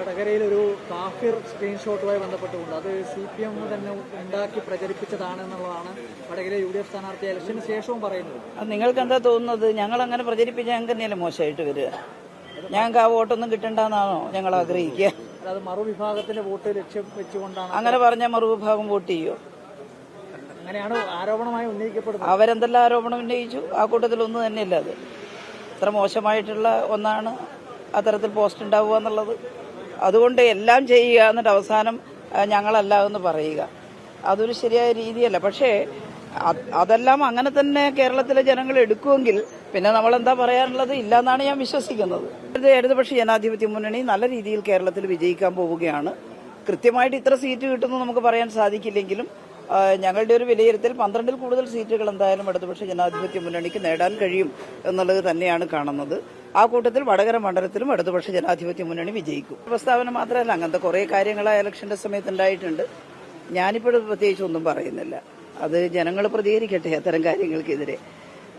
വടകരയിൽ ഒരു കാഫിർ സ്ക്രീൻഷോട്ടുമായി ബന്ധപ്പെട്ടുകൊണ്ട് അത് സി പി എം തന്നെ ഉണ്ടാക്കി പ്രചരിപ്പിച്ചതാണ് എന്നുള്ളതാണ് വടകര യു ഡി എഫ് സ്ഥാനാർത്ഥി ഇലക്ഷന് ശേഷവും പറയുന്നത്. അത് നിങ്ങൾക്ക് എന്താ തോന്നുന്നത്? ഞങ്ങൾ അങ്ങനെ പ്രചരിപ്പിച്ച ഞങ്ങൾക്ക് തന്നെയല്ലേ മോശമായിട്ട് വരിക. ഞങ്ങൾക്ക് ആ വോട്ടൊന്നും കിട്ടണ്ടെന്നാണോ ഞങ്ങൾ ആഗ്രഹിക്കുക? അത് മറുവിഭാഗത്തിന്റെ വോട്ട് ലക്ഷ്യം വെച്ചുകൊണ്ടാണ് അങ്ങനെ പറഞ്ഞാൽ മറുവിഭാഗം വോട്ട് ചെയ്യോ? അങ്ങനെയാണ് ആരോപണമായി ഉന്നയിക്കപ്പെടുന്നത്. അവരെന്തെല്ലാം ആരോപണം ഉന്നയിച്ചു? ആ കൂട്ടത്തിൽ ഒന്ന് തന്നെയല്ല അത്. അത്ര മോശമായിട്ടുള്ള ഒന്നാണ് അത്തരത്തിൽ പോസ്റ്റ് ഉണ്ടാവുക എന്നുള്ളത്. അതുകൊണ്ട് എല്ലാം ചെയ്യുക എന്നിട്ട് അവസാനം ഞങ്ങളല്ല എന്ന് പറയുക. അതൊരു ശരിയായ രീതിയല്ല. പക്ഷേ അതെല്ലാം അങ്ങനെ തന്നെ കേരളത്തിലെ ജനങ്ങൾ എടുക്കുമെങ്കിൽ പിന്നെ നമ്മൾ എന്താ പറയാനുള്ളത്? ഇല്ലെന്നാണ് ഞാൻ വിശ്വസിക്കുന്നത്. ഇടതുപക്ഷ ജനാധിപത്യ മുന്നണി നല്ല രീതിയിൽ കേരളത്തിൽ വിജയിക്കാൻ പോവുകയാണ്. കൃത്യമായിട്ട് ഇത്ര സീറ്റ് കിട്ടുമെന്ന് നമുക്ക് പറയാൻ സാധിക്കില്ലെങ്കിലും ഞങ്ങളുടെ ഒരു വിലയിരുത്തൽ പന്ത്രണ്ടിൽ കൂടുതൽ സീറ്റുകൾ എന്തായാലും ഇടതുപക്ഷ ജനാധിപത്യ മുന്നണിക്ക് നേടാൻ കഴിയും എന്നുള്ളത് തന്നെയാണ് കാണുന്നത്. ആ കൂട്ടത്തിൽ വടകര മണ്ഡലത്തിലും ഇടതുപക്ഷ ജനാധിപത്യ മുന്നണി വിജയിക്കും. പ്രസ്താവന മാത്രമല്ല അങ്ങനത്തെ കുറേ കാര്യങ്ങൾ ആ ഇലക്ഷന്റെ സമയത്ത് ഉണ്ടായിട്ടുണ്ട്. ഞാനിപ്പോഴും പ്രത്യേകിച്ച് ഒന്നും പറയുന്നില്ല. അത് ജനങ്ങൾ പ്രതികരിക്കട്ടെ അത്തരം കാര്യങ്ങൾക്കെതിരെ.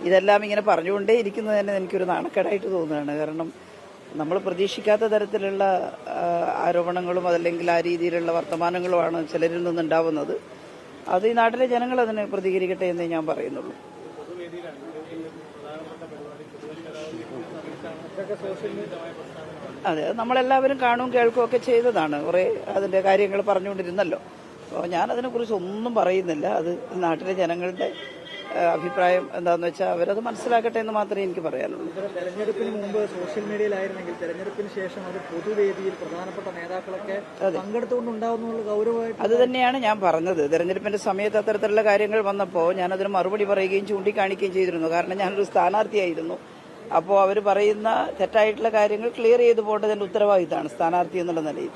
ഇതെല്ലാം ഇങ്ങനെ പറഞ്ഞുകൊണ്ടേ ഇരിക്കുന്നത് തന്നെ എനിക്കൊരു നാണക്കേടായിട്ട് തോന്നുകയാണ്. കാരണം നമ്മൾ പ്രതീക്ഷിക്കാത്ത തരത്തിലുള്ള ആരോപണങ്ങളും അതല്ലെങ്കിൽ ആ രീതിയിലുള്ള വർത്തമാനങ്ങളുമാണ് ചിലരിൽ നിന്നുണ്ടാവുന്നത്. അത് ഈ നാട്ടിലെ ജനങ്ങൾ അതിന് പ്രതികരിക്കട്ടെ എന്നേ ഞാൻ പറയുന്നുള്ളൂ. അതെ നമ്മളെല്ലാവരും കാണും കേൾക്കുകയും ഒക്കെ ചെയ്തതാണ്. കുറേ അതിന്റെ കാര്യങ്ങൾ പറഞ്ഞുകൊണ്ടിരുന്നല്ലോ. അപ്പോൾ ഞാൻ അതിനെക്കുറിച്ച് ഒന്നും പറയുന്നില്ല. അത് നാട്ടിലെ ജനങ്ങളുടെ അഭിപ്രായം എന്താണെന്ന് വെച്ചാൽ അവരത് മനസ്സിലാക്കട്ടെ എന്ന് മാത്രമേ എനിക്ക് പറയാനുള്ളൂ. തെരഞ്ഞെടുപ്പിന് മുമ്പ് സോഷ്യൽ മീഡിയയിലായിരുന്നെങ്കിൽ തെരഞ്ഞെടുപ്പിന് ശേഷം അത് പൊതുവേദിയിൽ പ്രധാനപ്പെട്ട നേതാക്കളൊക്കെ പങ്കെടുത്തുകൊണ്ടുണ്ടാവുന്ന ഗൗരവമായിട്ട് അത് തന്നെയാണ് ഞാൻ പറഞ്ഞത്. തെരഞ്ഞെടുപ്പിന്റെ സമയത്ത് അത്തരത്തിലുള്ള കാര്യങ്ങൾ വന്നപ്പോൾ ഞാനതിന് മറുപടി പറയുകയും ചൂണ്ടിക്കാണിക്കുകയും ചെയ്തിരുന്നു. കാരണം ഞാനൊരു സ്ഥാനാർത്ഥിയായിരുന്നു. അപ്പോൾ അവർ പറയുന്ന തെറ്റായിട്ടുള്ള കാര്യങ്ങൾ ക്ലിയർ ചെയ്തു പോകേണ്ടതിന്റെ ഉത്തരവാദിത്തമാണ് സ്ഥാനാർത്ഥി എന്നുള്ള നിലയിൽ.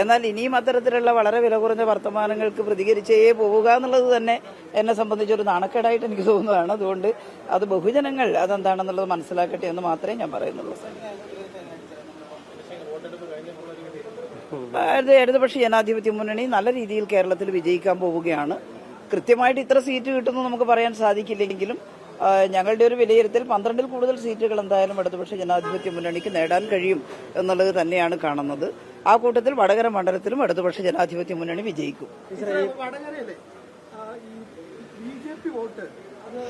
എന്നാൽ ഇനിയും അത്തരത്തിലുള്ള വളരെ വില കുറഞ്ഞ വർത്തമാനങ്ങൾക്ക് പ്രതികരിച്ചേ പോവുക എന്നുള്ളത് തന്നെ എന്നെ സംബന്ധിച്ചൊരു നാണക്കേടായിട്ട് എനിക്ക് തോന്നുന്നതാണ്. അതുകൊണ്ട് അത് ബഹുജനങ്ങൾ അതെന്താണെന്നുള്ളത് മനസ്സിലാക്കട്ടെ എന്ന് മാത്രമേ ഞാൻ പറയുന്നുള്ളൂ. ഇടതുപക്ഷ ജനാധിപത്യ മുന്നണി നല്ല രീതിയിൽ കേരളത്തിൽ വിജയിക്കാൻ പോവുകയാണ്. കൃത്യമായിട്ട് ഇത്ര സീറ്റ് കിട്ടുന്നു നമുക്ക് പറയാൻ സാധിക്കില്ലെങ്കിലും ഞങ്ങളുടെ ഒരു വിലയിരുത്തൽ പന്ത്രണ്ടിൽ കൂടുതൽ സീറ്റുകൾ എന്തായാലും ഇടതുപക്ഷ ജനാധിപത്യ മുന്നണിക്ക് നേടാൻ കഴിയും എന്നുള്ളത് തന്നെയാണ് കാണുന്നത്. ആ കൂട്ടത്തിൽ വടകര മണ്ഡലത്തിലും ഇടതുപക്ഷ ജനാധിപത്യ മുന്നണി വിജയിക്കും. വടകരയിലെ ഈ ബി വോട്ട് അത്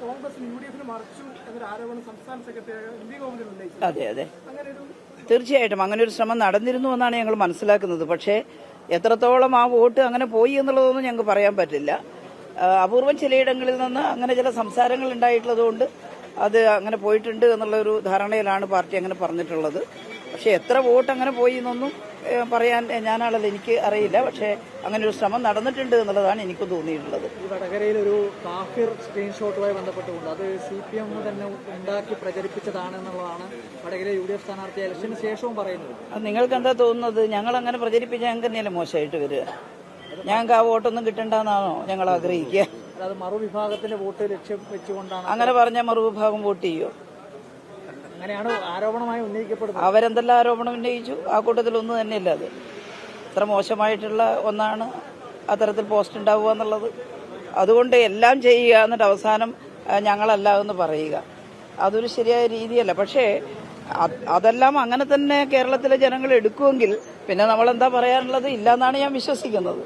കോൺഗ്രസ് യു ഡി എന്നൊരു ആരോപണം സംസ്ഥാന സെക്രട്ടറി എം വി അതെ അതെ. അങ്ങനെ ഒരു തീർച്ചയായിട്ടും അങ്ങനെ ഒരു ശ്രമം നടന്നിരുന്നു എന്നാണ് ഞങ്ങൾ മനസ്സിലാക്കുന്നത്. പക്ഷേ എത്രത്തോളം ആ വോട്ട് അങ്ങനെ പോയി എന്നുള്ളതൊന്നും ഞങ്ങൾക്ക് പറയാൻ പറ്റില്ല. അപൂർവം ചിലയിടങ്ങളിൽ നിന്ന് അങ്ങനെ ചില സംസാരങ്ങൾ ഉണ്ടായിട്ടുള്ളതുകൊണ്ട് അത് അങ്ങനെ പോയിട്ടുണ്ട് എന്നുള്ള ഒരു ധാരണയിലാണ് പാർട്ടി അങ്ങനെ പറഞ്ഞിട്ടുള്ളത്. പക്ഷേ എത്ര വോട്ട് അങ്ങനെ പോയി എന്നൊന്നും പറയാൻ ഞാനാണല്ലോ എനിക്ക് അറിയില്ല. പക്ഷേ അങ്ങനെ ഒരു ശ്രമം നടന്നിട്ടുണ്ട് എന്നുള്ളതാണ് എനിക്ക് തോന്നിയിട്ടുള്ളത്. ഈ വടകരയിൽ ഒരു കാഫിർ സ്ക്രീൻഷോട്ടുമായി ബന്ധപ്പെട്ടുകൊണ്ട് അത് സി പി എം തന്നെ ഉണ്ടാക്കി പ്രചരിപ്പിച്ചതാണെന്നുള്ളതാണ് വടകര യു ഡി എഫ് സ്ഥാനാർത്ഥി ഇലക്ഷന് ശേഷവും പറയുന്നത്. നിങ്ങൾക്ക് എന്താ തോന്നുന്നത്? ഞങ്ങൾ അങ്ങനെ പ്രചരിപ്പിച്ച ഞങ്ങൾക്ക് തന്നെയല്ലേ മോശമായിട്ട് വരിക? ഞങ്ങൾക്ക് ആ വോട്ടൊന്നും കിട്ടണ്ടെന്നാണോ ഞങ്ങൾ ആഗ്രഹിക്കുക? മറുവിഭാഗത്തിന്റെ വോട്ട് ലക്ഷ്യം വെച്ചുകൊണ്ടാണ് അങ്ങനെ പറഞ്ഞ മറുവിഭാഗം വോട്ട് ചെയ്യോ? അങ്ങനെയാണ് ആരോപണമായി ഉന്നയിക്കപ്പെടുന്നത്? അവരെന്തെല്ലാം ആരോപണം ഉന്നയിച്ചു? ആ കൂട്ടത്തിൽ ഒന്ന് തന്നെയല്ല അത്? അത്ര മോശമായിട്ടുള്ള ഒന്നാണ് അത്തരത്തിൽ പോസ്റ്റ് ഉണ്ടാവുക എന്നുള്ളത്. അതുകൊണ്ട് എല്ലാം ചെയ്യുക എന്നിട്ട് അവസാനം ഞങ്ങളല്ല എന്ന് പറയുക. അതൊരു ശരിയായ രീതിയല്ല. പക്ഷേ അതെല്ലാം അങ്ങനെ തന്നെ കേരളത്തിലെ ജനങ്ങൾ എടുക്കുമെങ്കിൽ പിന്നെ നമ്മൾ എന്താ പറയാനുള്ളത്? ഇല്ലെന്നാണ് ഞാൻ വിശ്വസിക്കുന്നത്.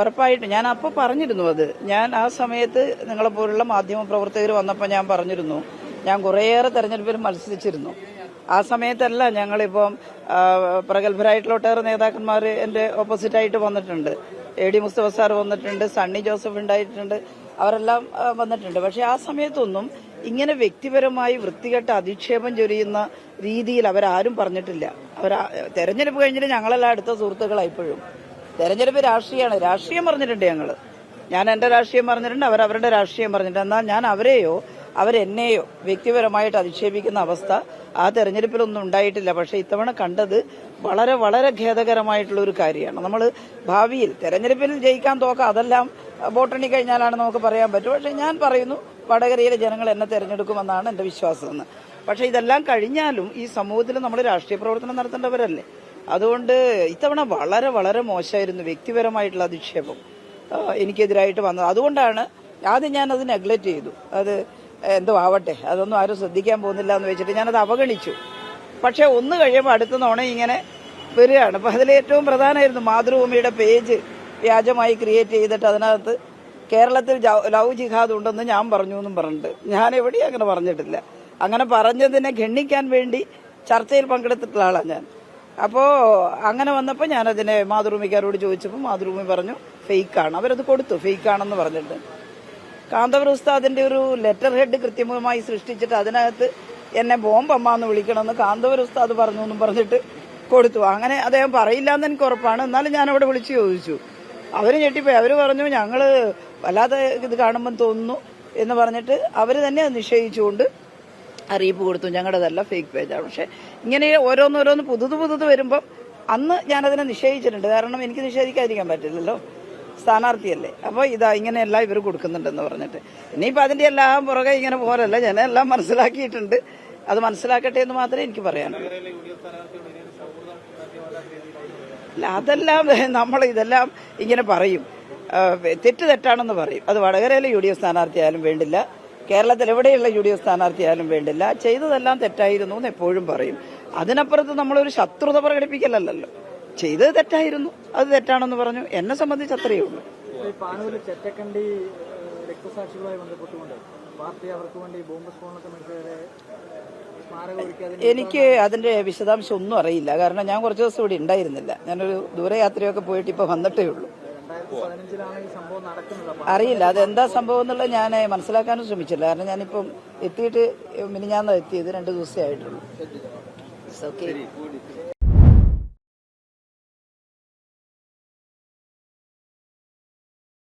ഉറപ്പായിട്ടും. ഞാൻ അപ്പോൾ പറഞ്ഞിരുന്നു അത്. ഞാൻ ആ സമയത്ത് നിങ്ങളെ പോലുള്ള മാധ്യമ പ്രവർത്തകർ വന്നപ്പോൾ ഞാൻ പറഞ്ഞിരുന്നു. ഞാൻ കുറേയേറെ തെരഞ്ഞെടുപ്പിൽ മത്സരിച്ചിരുന്നു. ആ സമയത്തല്ല ഞങ്ങളിപ്പം പ്രഗത്ഭരായിട്ടുള്ള ഒട്ടേറെ നേതാക്കന്മാർ എന്റെ ഓപ്പോസിറ്റായിട്ട് വന്നിട്ടുണ്ട്. എ ഡി മുസ്തഫ സാർ വന്നിട്ടുണ്ട് സണ്ണി ജോസഫ് ഉണ്ടായിട്ടുണ്ട്. അവരെല്ലാം വന്നിട്ടുണ്ട്. പക്ഷേ ആ സമയത്തൊന്നും ഇങ്ങനെ വ്യക്തിപരമായി വൃത്തികെട്ട അധിക്ഷേപം ചൊരിയുന്ന രീതിയിൽ അവരാരും പറഞ്ഞിട്ടില്ല. അവർ തെരഞ്ഞെടുപ്പ് കഴിഞ്ഞിട്ട് ഞങ്ങളെല്ലാം അടുത്ത സുഹൃത്തുക്കളായി ഇപ്പോഴും തെരഞ്ഞെടുപ്പ് രാഷ്ട്രീയമാണ്. രാഷ്ട്രീയം പറഞ്ഞിട്ടുണ്ട് ഞങ്ങൾ ഞാൻ എന്റെ രാഷ്ട്രീയം പറഞ്ഞിട്ടുണ്ട് അവർ അവരുടെ രാഷ്ട്രീയം പറഞ്ഞിട്ടുണ്ട്. എന്നാൽ ഞാൻ അവരെയോ അവരെന്നെയോ വ്യക്തിപരമായിട്ട് അധിക്ഷേപിക്കുന്ന അവസ്ഥ ആ തെരഞ്ഞെടുപ്പിലൊന്നും ഉണ്ടായിട്ടില്ല. പക്ഷെ ഇത്തവണ കണ്ടത് വളരെ വളരെ ഖേദകരമായിട്ടുള്ള ഒരു കാര്യമാണ്. നമ്മൾ ഭാവിയിൽ തെരഞ്ഞെടുപ്പിൽ ജയിക്കാൻ തോക്കാം അതെല്ലാം വോട്ടെണ്ണി കഴിഞ്ഞാലാണ് നമുക്ക് പറയാൻ പറ്റും. പക്ഷെ ഞാൻ പറയുന്നു വടകരയിലെ ജനങ്ങൾ എന്നെ തെരഞ്ഞെടുക്കുമെന്നാണ് എന്റെ വിശ്വാസം എന്ന്. പക്ഷെ ഇതെല്ലാം കഴിഞ്ഞാലും ഈ സമൂഹത്തിൽ നമ്മൾ രാഷ്ട്രീയ പ്രവർത്തനം നടത്തേണ്ടവരല്ലേ? അതുകൊണ്ട് ഇത്തവണ വളരെ വളരെ മോശമായിരുന്നു വ്യക്തിപരമായിട്ടുള്ള അധിക്ഷേപം. എനിക്കെതിരായിട്ട് വന്നത്. അതുകൊണ്ടാണ് ആദ്യം ഞാനത് നെഗ്ലക്റ്റ് ചെയ്തു. അത് എന്തോ ആവട്ടെ അതൊന്നും ആരും ശ്രദ്ധിക്കാൻ പോകുന്നില്ല എന്ന് വെച്ചിട്ട് ഞാനത് അവഗണിച്ചു. പക്ഷേ ഒന്ന് കഴിയുമ്പോൾ അടുത്ത നോണ ഇങ്ങനെ വരികയാണ്. അപ്പോൾ അതിൽ ഏറ്റവും പ്രധാനമായിരുന്നു മാതൃഭൂമിയുടെ പേജ് വ്യാജമായി ക്രിയേറ്റ് ചെയ്തിട്ട് അതിനകത്ത് കേരളത്തിൽ ലവ് ജിഹാദ് ഉണ്ടെന്ന് ഞാൻ പറഞ്ഞു എന്നും പറഞ്ഞിട്ട്. ഞാൻ എവിടെയും അങ്ങനെ പറഞ്ഞിട്ടില്ല. അങ്ങനെ പറഞ്ഞതിനെ ഖണ്ഡിക്കാൻ വേണ്ടി ചർച്ചയിൽ പങ്കെടുത്തിട്ടുള്ള ആളാണ് ഞാൻ. അപ്പോൾ അങ്ങനെ വന്നപ്പോൾ ഞാനതിനെ മാതൃഭൂമിക്കാരോട് ചോദിച്ചപ്പോൾ മാതൃഭൂമി പറഞ്ഞു ഫേക്കാണ്. അവരത് കൊടുത്തു ഫേക്കാണെന്ന് പറഞ്ഞിട്ട്. കാന്തപുര ഉസ്താദിന്റെ ഒരു ലെറ്റർ ഹെഡ് കൃത്യമായി സൃഷ്ടിച്ചിട്ട് അതിനകത്ത് എന്നെ ബോംബമ്മ എന്ന് വിളിക്കണമെന്ന് കാന്തപുര ഉസ്താദ് പറഞ്ഞു എന്നും പറഞ്ഞിട്ട് കൊടുത്തു. അങ്ങനെ അദ്ദേഹം പറയില്ല എന്ന് എനിക്ക് ഉറപ്പാണ്. എന്നാലും ഞാൻ അവിടെ വിളിച്ചു ചോദിച്ചു. അവർ ഞെട്ടിപ്പോയി. അവർ പറഞ്ഞു ഞങ്ങൾ വല്ലാതെ ഇത് കാണുമ്പോൾ തോന്നുന്നു എന്ന് പറഞ്ഞിട്ട് അവർ തന്നെ നിശ്ചയിച്ചുകൊണ്ട് അറിയിപ്പ് കൊടുത്തു. ഞങ്ങളുടെതല്ല ഫേക്ക് പേജാണ് പക്ഷെ ഇങ്ങനെ ഓരോന്നോരോന്ന് പുതുത് പുതുത് വരുമ്പം അന്ന് ഞാനതിനെ നിഷേധിച്ചിട്ടുണ്ട്. കാരണം എനിക്ക് നിഷേധിക്കാതിരിക്കാൻ പറ്റില്ലല്ലോ. സ്ഥാനാർത്ഥിയല്ലേ. അപ്പോൾ ഇതാ ഇങ്ങനെയല്ല ഇവർ കൊടുക്കുന്നുണ്ടെന്ന് പറഞ്ഞിട്ട്. ഇനിയിപ്പോൾ അതിന്റെ എല്ലാം പുറകെ ഇങ്ങനെ പോരല്ല. ഞാൻ എല്ലാം മനസ്സിലാക്കിയിട്ടുണ്ട്. അത് മനസ്സിലാക്കട്ടെ എന്ന് മാത്രമേ എനിക്ക് പറയാനുള്ളൂ. അല്ല അതെല്ലാം നമ്മൾ ഇതെല്ലാം ഇങ്ങനെ പറയും. തെറ്റ് തെറ്റാണെന്ന് പറയും. അത് വടകരയിലെ യു ഡി എഫ് സ്ഥാനാർത്ഥിയായാലും വേണ്ടില്ല. കേരളത്തിൽ എവിടെയുള്ള യു ഡി എഫ് സ്ഥാനാർത്ഥിയായാലും വേണ്ടില്ല. ചെയ്തതെല്ലാം തെറ്റായിരുന്നു എന്ന് എപ്പോഴും പറയും. അതിനപ്പുറത്ത് നമ്മളൊരു ശത്രുത പ്രകടിപ്പിക്കലല്ലോ ചെയ്തത് തെറ്റായിരുന്നു. അത് തെറ്റാണെന്ന് പറഞ്ഞു. എന്നെ സംബന്ധിച്ച് അത്രയേ ഉള്ളൂ. ഈ പാനൂരിൽ ചെറ്റക്കണ്ടി ഏഹ്, രക്തസാക്ഷികളുമായി ബന്ധപ്പെട്ടുകൊണ്ട് പാർട്ടി അവർക്ക് വേണ്ടി ബോംബ് എനിക്ക് അതിന്റെ വിശദാംശം ഒന്നും അറിയില്ല. കാരണം ഞാൻ കുറച്ച് ദിവസം ഇവിടെ ഉണ്ടായിരുന്നില്ല. ഞാനൊരു ദൂരയാത്രയൊക്കെ പോയിട്ട് ഇപ്പൊ വന്നിട്ടേ ഉള്ളൂ. അറിയില്ല. അതെന്താ സംഭവം എന്നുള്ളത് ഞാൻ മനസ്സിലാക്കാനും ശ്രമിച്ചില്ല. കാരണം ഞാനിപ്പം എത്തിയിട്ട് മിനിഞ്ഞാന്ന് എത്തിയത് രണ്ട് ദിവസമേ ആയിട്ടുള്ളൂ.